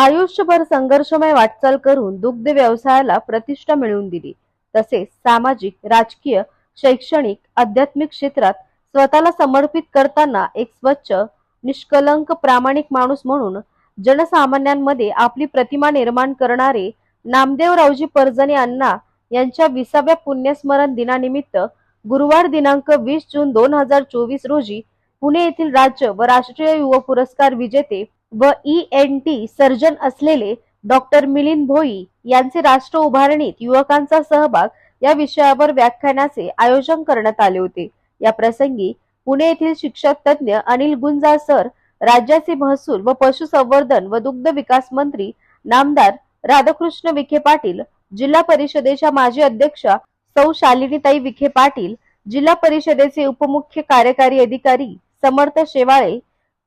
आयुष्यभर संघर्षमय वाटचाल करून दुग्ध व्यवसायाला प्रतिष्ठा मिळवून दिली. तसेच सामाजिक राजकीय शैक्षणिक आध्यात्मिक क्षेत्रात स्वतःला समर्पित करताना एक स्वच्छ निष्कलंक प्रामाणिक माणूस म्हणून जनसामान्यांमध्ये आपली प्रतिमा निर्माण करणारे नामदेवरावजी परजणे अण्णा यांच्या विसाव्या पुण्यस्मरण दिनानिमित्त गुरुवार दिनांक वीस जून दोन हजार चोवीस रोजी पुणे येथील राज्य व राष्ट्रीय युवा पुरस्कार विजेते व ई एन टी सर्जन असलेले डॉक्टर मिलिंद भोई यांचे राष्ट्र उभारणीत युवकांचा सहभाग या विषयावर व्याख्यानाचे आयोजन करण्यात आले होते. या प्रसंगी पुणे येथील शिक्षक तज्ञ अनिल गुंजा सर राज्याचे महसूल व पशुसंवर्धन व दुग्ध विकास मंत्री नामदार राधाकृष्ण विखे पाटील जिल्हा परिषदेच्या माजी अध्यक्षा सौ शालिनीताई विखे पाटील जिल्हा परिषदेचे उपमुख्य कार्यकारी अधिकारी समर्थ शेवाळे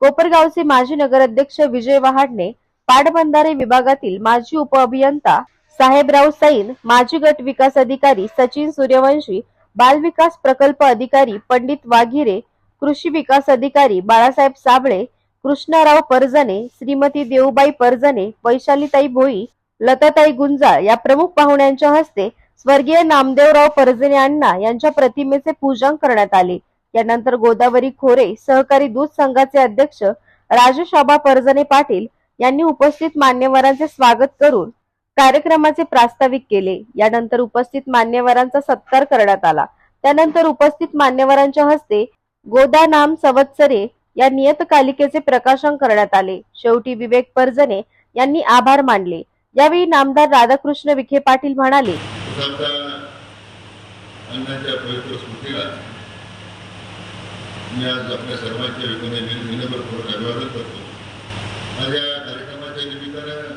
कोपरगावचे माजी नगराध्यक्ष विजय वहाडणे पाटबंधारे विभागातील माजी उपअभियंता साहेबराव सैन माजी गट विकास अधिकारी सचिन सूर्यवंशी बाल विकास प्रकल्प अधिकारी पंडित वाघिरे कृषी विकास अधिकारी बाळासाहेब साबळे कृष्णाराव परजने श्रीमती देऊबाई परजने वैशालीताई भोई लताताई गुंजाळ या प्रमुख पाहुण्यांच्या हस्ते स्वर्गीय नामदेवराव परजने अण्णा यांच्या प्रतिमेचे पूजन करण्यात आले. यानंतर गोदावरी खोरे सहकारी दूध संघाचे अध्यक्ष राजू आबा परजने पाटील यांनी उपस्थित मान्यवरांचे स्वागत करून कार्यक्रमाचे प्रास्ताविक केले. यानंतर उपस्थित मान्यवरांचा सत्कार करण्यात आला. त्यानंतर उपस्थित मान्यवरांच्या हस्ते गोदा नाम संवत्सरे या नियतकालिकेचे प्रकाशन करण्यात आले. शेवटी विवेक परजने यांनी आभार मानले. यावेळी नामदार राधाकृष्ण विखे पाटील म्हणाले मी आज आपल्या सर्वांच्या वतीने विनम्रपूर्वक अभिवादन करतो. माझ्या कार्यक्रमाच्या निमित्तानं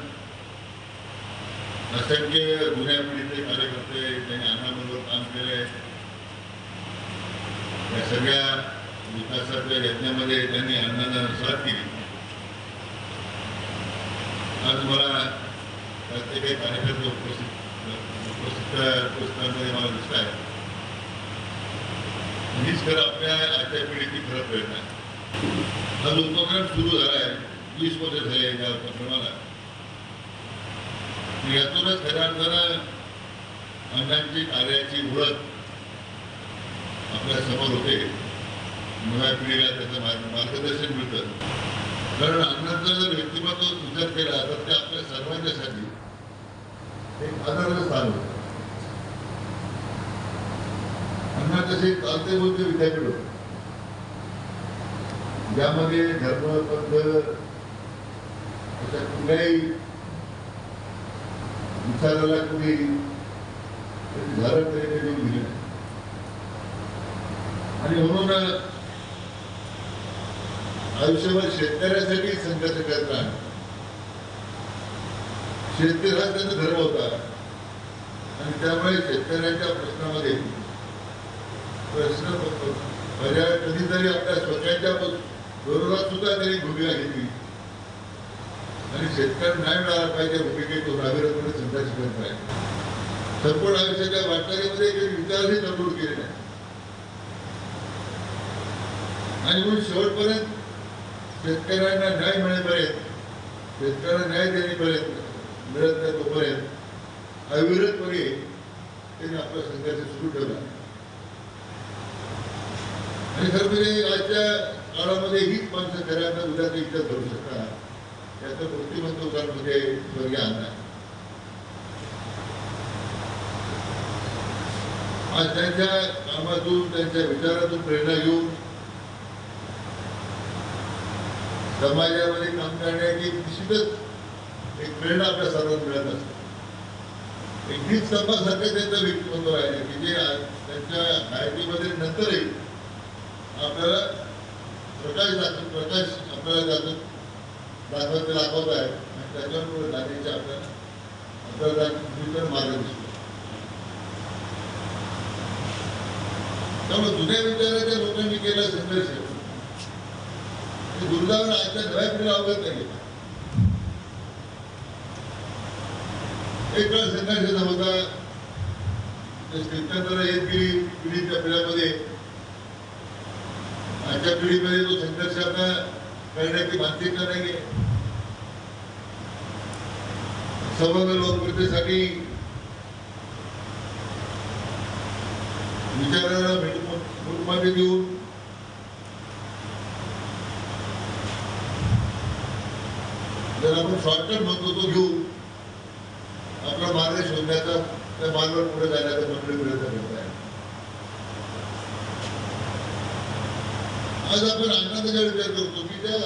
असंख्य जुन्या पिढीचे कार्यकर्ते त्यांनी अण्णाबरोबर काम केले. या सगळ्या विकासाच्या यज्ञामध्ये त्यांनी अण्णांना साथ केली आज मला प्रत्येक कार्यकर्ते उपस्थित उपस्थित पुस्तकांमध्ये मला दिसत आहे. हीच खरं आपल्या आजच्या पिढीची खरं प्रेरणा आहे. हा जो उपक्रम सुरू झाला आहे वीस वर्ष झाले या उपक्रमाला यातूनच खऱ्या अर्थानं अण्णांची कार्याची ओळख आपल्यासमोर होते. नव्या पिढीला त्याचं मार्ग- मार्गदर्शन मिळतं. कारण अण्णांचा जर व्यक्तिमत्व विचार केला तर ते आपल्या सर्वांच्यासाठी एक आदर्श स्थान होतं. अण्णा चालते बोलते विद्यापीठ होत. ज्यामध्ये धर्म पंथ अशा कुठल्याही विचाराला कुणी झालं तरी ते देऊन दिले आणि म्हणून आयुष्यभर शेतकऱ्यासाठी संघर्ष करत राहणं. शेतकरी हा त्यांचा धर्म होता. आणि त्यामुळे शेतकऱ्यांच्या प्रश्नामध्ये प्रश्न पर्याय कधीतरी आपल्या स्वतःच्या बरोबर सुद्धा त्यांनी भूमिका घेतली. आणि शेतकरी नाही मिळाला पाहिजे भूमिकेत तो नागरिकपणे संघर्ष करत आहे संपूर्ण आयुष्याच्या वाटचालीमध्ये काही विचारही तरतूद केली नाही. आणि म्हणून शेवटपर्यंत शेतकऱ्यांना न्याय मिळेपर्यंत शेतकऱ्यांना न्याय देण्यापर्यंत मिळत नाही तोपर्यंत अविरतपणे त्यांनी आपला संघर्ष सुरू ठेवला. आणि खरं म्हणजे आजच्या काळामध्ये हीच माणसं खऱ्यांना उद्याचा इच्छा धरू शकतात. त्याचं मूर्तिमंत उदाहरण म्हणजे स्वर्गीय अण्णा आज त्यांच्या कामातून त्यांच्या विचारातून प्रेरणा घेऊन समाजामध्ये काम करण्याची निश्चितच एक प्रेरणा आपल्या सर्वांना मिळत असते. एक गीत त्यांचं व्यक्तिमत्व आहे की जे त्यांच्या गायकीमध्ये नंतरही आपल्याला प्रकाश दाखव प्रकाश आपल्याला दाखव दाखवत दाखवत आहे. आणि त्याच्यामुळे गाण्याचे आपल्याला आपल्याला दाखव- मार्ग दिसतो. त्यामुळे जुन्या विचाराच्या लोकांनी केला संघर्ष. हे आजच्या नव्या पिढीला अवगत नाही एक वेळ संघर्षाचा होता. श्रीचंद्र येत गेली पिढीच्या पिढ्यामध्ये आजच्या पिढीमध्ये तो संघर्ष आता करण्याची मानसिकता नाही आहे? संबंध लोकप्रतिसाठी विचाराला ग्रुपमध्ये देऊन जर आपण शॉर्टकट म्हणतो तो घेऊ आपला मार्ग शोधण्याचा त्या मार्गावर पुढे जाण्याचा मंडळी प्रयत्न करत आहे आज आपण अण्णाचा विचार करतो. की त्या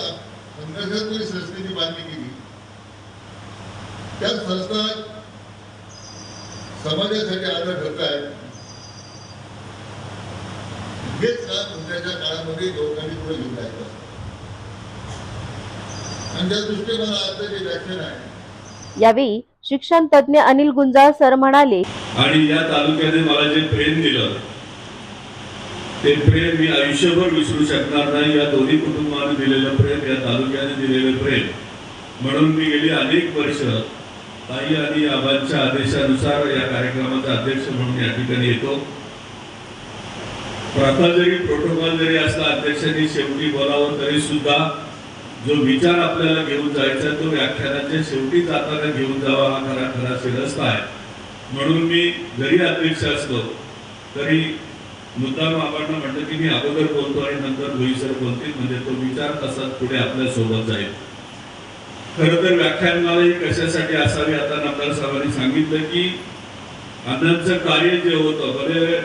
संघर्षातली संस्थेची बांधणी केली. त्या संस्था समाजासाठी आदर ठरत आहेत हेच काम उद्याच्या काळामध्ये लोकांनी पुढे घेऊन जायचं. आणि त्या दृष्टीने आता जे व्याख्यान आहे. यावेळी शिक्षण तज्ज्ञ अनिल गुंजाळ सर म्हणाले आणि या तालुक्याने मला जे प्रेम दिलं ते प्रेम मी आयुष्यभर विसरू शकणार नाही. या दोन्ही कुटुंबाने दिलेलं प्रेम या तालुक्याने दिलेलं प्रेम. म्हणून मी गेली अनेक वर्ष ताई आणि आबांच्या आदेशानुसार या कार्यक्रमाचा अध्यक्ष म्हणून या ठिकाणी येतो. प्रथा जरी प्रोटोकॉल जरी असला अध्यक्षांनी शेवटी बोलावं तरी सुद्धा जो विचार आपल्याला घेऊन जायचा तो व्याख्यानाच्या शेवटी जाताना घेऊन जावा हा खरा खरा शिरस्ता आहे. म्हणून मी जरी अध्यक्ष असलो तरी मुद्दाम आपण म्हणलं की मी अगोदर बोलतो आणि नंतर भुईसर बोलतील म्हणजे तो विचार तसाच पुढे आपल्यासोबत जाईल. खर तर व्याख्यानमाला ही कशासाठी असावी आता नामदार साहेबांनी सांगितलं की अण्णांचं कार्य जे होतं बरे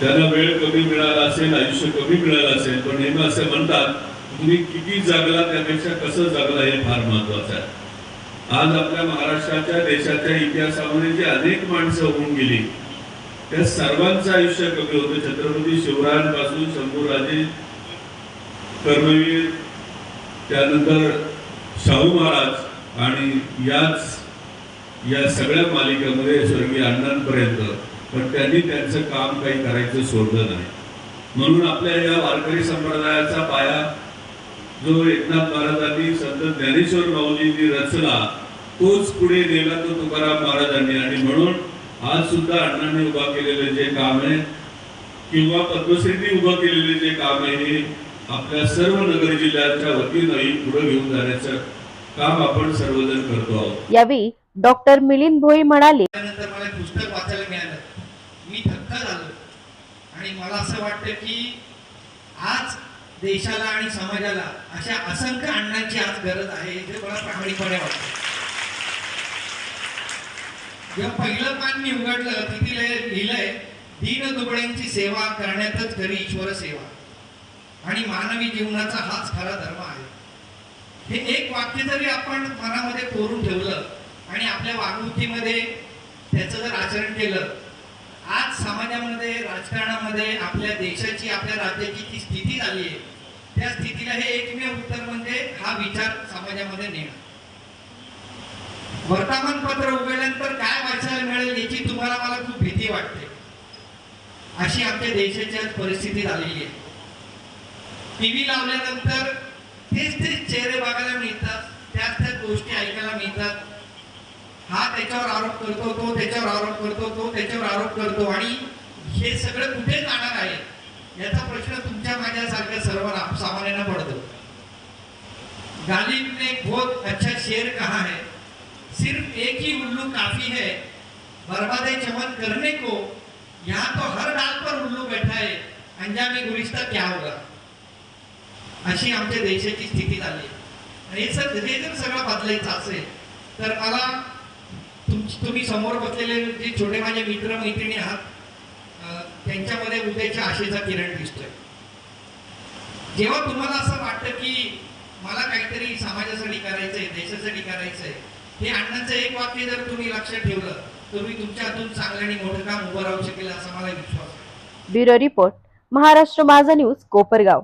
त्यांना वेळ कमी मिळाला असेल आयुष्य कमी मिळालं असेल पण नेहमी असे म्हणतात तुम्ही किती जगला त्यापेक्षा कसं जगला हे फार महत्वाचं आहे. आज आपल्या महाराष्ट्राच्या देशाच्या इतिहासामध्ये जी अनेक माणसं होऊन गेली त्या सर्वांचं आयुष्य कमी होतं. छत्रपती शिवरायांपासून शंभूराजे कर्मवीर त्यानंतर शाहू महाराज आणि याच या सगळ्या मालिकेमध्ये स्वर्गीय अण्णांपर्यंत. पण त्यांनी त्यांचं काम काही करायचं सोडलं नाही. म्हणून आपल्या या वारकरी संप्रदायाचा पाया जो एकनाथ महाराजांनी संत ज्ञानेश्वर माऊलींनी रचला तोच पुढे नेला तो तुकाराम महाराजांनी. आणि म्हणून आज सुद्धा अण्णांनी उभा केलेले जे काम आहे किंवा पद्मश्रींनी उभं केलेले जे काम आहे हे आपल्या सर्व नगर जिल्ह्याच्या वतीनंही पुढे घेऊन जाण्याचं काम आपण सर्वजण करतो आहोत. यावेळी डॉक्टर मिलिंद भोई म्हणाले त्यानंतर मला पुस्तक वाचायला मिळालं. मी थक्क झालो. आणि मला असं वाटतं की आज देशाला आणि समाजाला अशा असंख्य अण्णांची आज गरज आहे हे मला प्रामाणिकपणे वाटतं. जेव्हा पहिलं पान मी उघडलं तिथे लिहिलंय दीन दुबळ्यांची सेवा करण्यातच खरी ईश्वर सेवा. आणि मानवी जीवनाचा हाच खरा धर्म आहे. हे एक वाक्य जरी आपण मनामध्ये कोरून ठेवलं आणि आपल्या वागणुकीमध्ये त्याचं जर आचरण केलं आज समाजामध्ये राजकारणामध्ये आपल्या देशाची आपल्या राज्याची जी स्थिती झाली आहे त्या स्थितीला हे एकमेव उत्तर म्हणजे हा विचार समाजामध्ये नेणं. वर्तमानपत्र उघडल्यानंतर काय वाचायला मिळेल याची तुम्हाला मला खूप भीती वाटते. अशी आमच्या देशाची आज परिस्थिती झालेली आहे. टीव्ही लावल्यानंतर तेच तेच चेहरे बघायला मिळतात त्याच त्याच गोष्टी ऐकायला मिळतात. हा त्याच्यावर आरोप करतो तो त्याच्यावर आरोप करतो तो त्याच्यावर आरोप करतो आणि हे सगळं कुठे जाणार आहे? याचा प्रश्न तुमच्या माझ्यासारख्या सर्व सामान्यांना पडतो. गालिब ने बहुत अच्छा शेर कहा है? सिर्फ एक ही उल्लू काफी है। बर्बाद चमन करने को यहाँ तो हर डाल पर उल्लू बैठा है। अंजामी गुलिस्ता क्या होगा? अशी आमच्या देशाची स्थिती झाली आणि हे सर हे जर सगळं बदलायचं असेल तर मला तुम- तुम्ही समोर बसलेले जे छोटे माझे मित्र मैत्रिणी आहात त्यांच्यामध्ये उद्याच्या आशेचा किरण दिसतोय. जेव्हा तुम्हाला असं वाटतं की मला काहीतरी समाजासाठी करायचंय देशासाठी करायचंय हे अण्णाचं एक वाक्य जर तुम्ही लक्षात ठेवलं तर मी तुमच्यातून चांगलं आणि मोठं काम उभं राहू शकेल असा मला विश्वास आहे. ब्युरो रिपोर्ट महाराष्ट्र माझा न्यूज कोपरगाव.